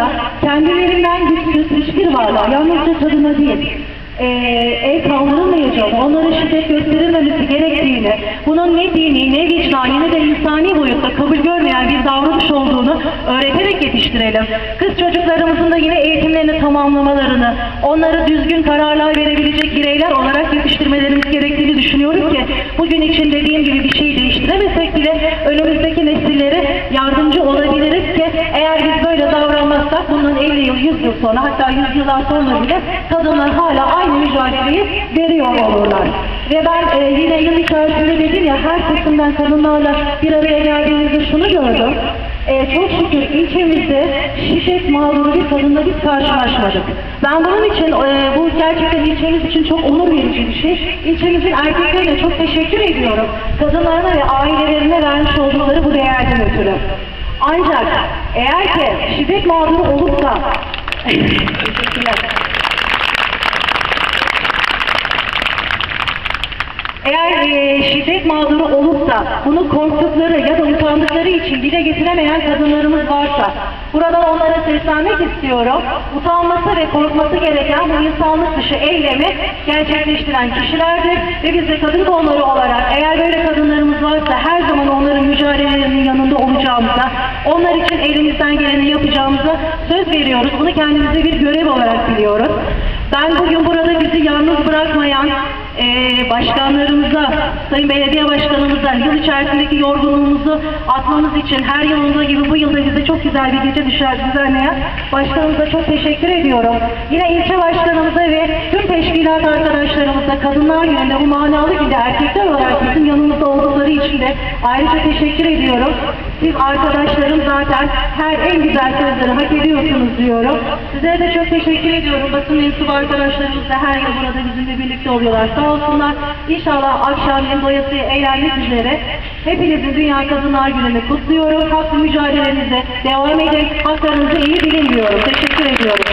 kadınlara kendilerinden güçsüz hiçbir varlığa, yalnızca kadına değil, e, el kaldırılmayacağını, onlara şiddet gösterilmemesi gerektiğini, bunun ne dini, ne vicdani, ne de insani boyutta kabul görmeyen bir davranış olduğunu öğreterek yetiştirelim. Kız çocuklarımızın da yine eğitimlerini tamamlamalarını, onları düzgün kararlar verebilecek bireyler olarak yetiştirmelerimiz gerektiğini düşünüyorum ki bugün için dediğim gibi bir şey davranmazsak bundan 50 yıl, 100 yıl sonra hatta 100 yıllar sonra bile kadınlar hala aynı mücadeleyi veriyor olurlar. Ve ben e, yine yıl içerisinde dedim ya her kesimden kadınlarla bir araya geldiğimizde şunu gördüm. E, çok şükür ilçemizde şiddet mağduru bir kadınla biz karşılaşmadık. Ben bunun için e, bu gerçekten ilçemiz için çok onur verici bir şey. İlçemizin erkeklerine çok teşekkür ediyorum. Kadınlarına ve ailelerine vermiş oldukları bu değerden ötürü. Ancak eğer ki şiddet mağduru olup da Teşekkürler. Eğer e, şiddet mağduru olup da bunu korktukları ya da utandıkları için dile getiremeyen kadınlarımız varsa buradan onlara seslenmek istiyorum. Utanması ve korkması gereken bu insanlık dışı eylemi gerçekleştiren kişilerdir ve biz de kadın kolları olarak eğer böyle kadınlarımız varsa her zaman onların mücadelelerinin yanında olacağımıza, onlar için elimizden geleni yapacağımıza söz veriyoruz. Bunu kendimize bir görev olarak biliyoruz. Ben bugün burada bizi yalnız bırakmayan eee başkanlarımıza, Sayın Belediye Başkanımıza yıl içerisindeki yorgunluğumuzu atmamız için her yıl olduğu gibi bu yılda bize çok güzel bir gece düşer düzenleyen başkanımıza çok teşekkür ediyorum. Yine ilçe başkanımıza ve tüm teşkilat arkadaşlarımıza kadınlar gününde bu manalı günde erkekler ayrıca teşekkür ediyorum. Siz arkadaşlarım zaten her en güzel sözleri hak ediyorsunuz diyorum. Sizlere de çok teşekkür ediyorum. Basın mensubu arkadaşlarımız da her yıl burada bizimle birlikte oluyorlar. Sağ olsunlar. İnşallah akşamleyin doyasıya eğlenmek üzere. Hepinizin Dünya Kadınlar Günü'nü kutluyorum. Haklı mücadelenize devam edin. Haklarınızı iyi bilin diyorum. Teşekkür ediyorum.